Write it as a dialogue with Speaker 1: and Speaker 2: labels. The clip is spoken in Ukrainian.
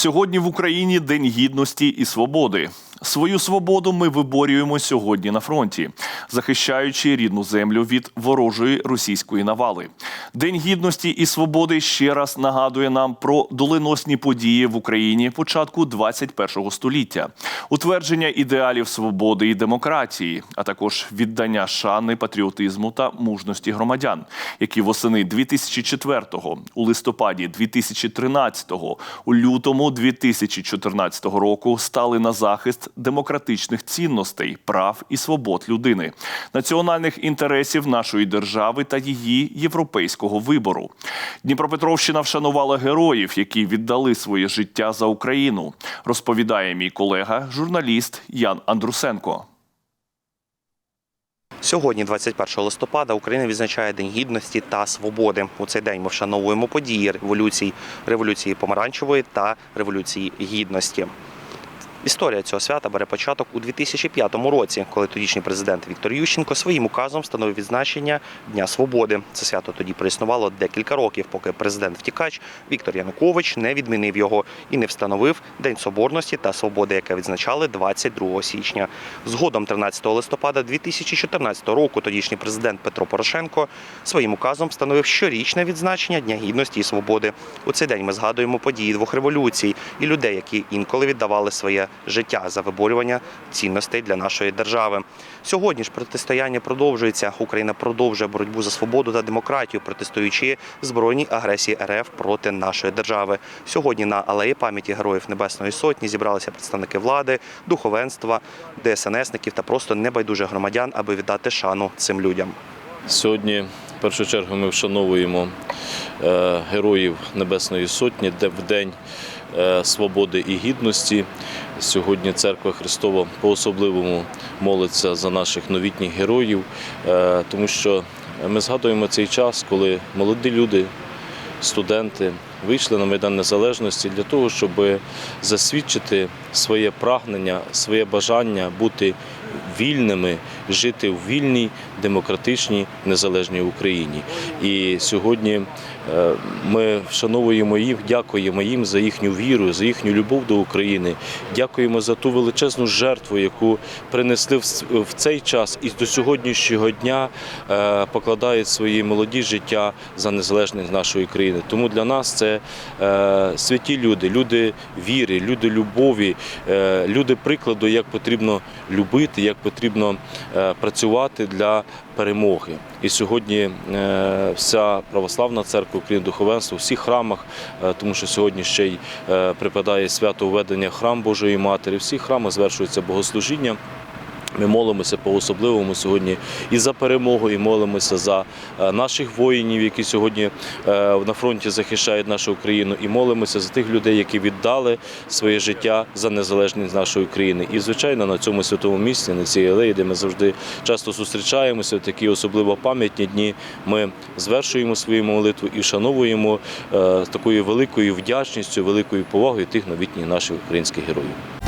Speaker 1: Сьогодні в Україні День гідності і свободи. Свою свободу ми виборюємо сьогодні на фронті, захищаючи рідну землю від ворожої російської навали. День гідності і свободи ще раз нагадує нам про доленосні події в Україні початку 21 століття, утвердження ідеалів свободи і демократії, а також віддання шани патріотизму та мужності громадян, які восени 2004-го, у листопаді 2013-го, у лютому 2014 року стали на захист демократичних цінностей, прав і свобод людини, національних інтересів нашої держави та її європейського вибору. Дніпропетровщина вшанувала героїв, які віддали своє життя за Україну. Розповідає мій колега, журналіст Ян Андрусенко.
Speaker 2: Сьогодні, 21 листопада, Україна відзначає День гідності та свободи. У цей день ми вшановуємо події революції, революції помаранчевої та революції гідності. Історія цього свята бере початок у 2005 році, коли тодішній президент Віктор Ющенко своїм указом встановив відзначення Дня Свободи. Це свято тоді проіснувало декілька років, поки президент-втікач Віктор Янукович не відмінив його і не встановив День Соборності та Свободи, яке відзначали 22 січня. Згодом, 13 листопада 2014 року, тодішній президент Петро Порошенко своїм указом встановив щорічне відзначення Дня гідності і свободи. У цей день ми згадуємо події двох революцій і людей, які інколи віддавали своє життя за виборювання цінностей для нашої держави. Сьогодні ж протистояння продовжується. Україна продовжує боротьбу за свободу та демократію, протестуючи збройній агресії РФ проти нашої держави. Сьогодні на алеї пам'яті героїв Небесної Сотні зібралися представники влади, духовенства, ДСНСників та просто небайдужих громадян, аби віддати шану цим людям.
Speaker 3: Сьогодні, в першу чергу, ми вшановуємо е, героїв Небесної Сотні, де в День е, свободи і гідності. Сьогодні Церква Христова по-особливому молиться за наших новітніх героїв, е, тому що ми згадуємо цей час, коли молоді люди, студенти вийшли на Майдан Незалежності для того, щоб засвідчити своє прагнення, своє бажання бути вільними, жити в вільній, демократичній, незалежній Україні. І сьогодні е, ми вшановуємо їх, дякуємо їм за їхню віру, за їхню любов до України. Дякуємо за ту величезну жертву, яку принесли в цей час і до сьогоднішнього дня е, покладають свої молоді життя за незалежність нашої країни. Тому для нас це е, святі люди, люди віри, люди любові, е, люди прикладу, як потрібно любити, як потрібно е, працювати для перемоги. І сьогодні е, вся православна церква України духовенство у всіх храмах, тому що сьогодні ще й припадає свято введення храм Божої Матері. В всіх храмах звершується богослужіння. Ми молимося по-особливому сьогодні і за перемогу, і молимося за е, наших воїнів, які сьогодні е, на фронті захищають нашу Україну, і молимося за тих людей, які віддали своє життя за незалежність нашої країни. І, звичайно, на цьому святому місці, на цій алеї, де ми завжди часто зустрічаємося, в такі особливо пам'ятні дні, ми звершуємо свою молитву і вшановуємо е, такою великою вдячністю, великою повагою тих новітніх наших українських героїв.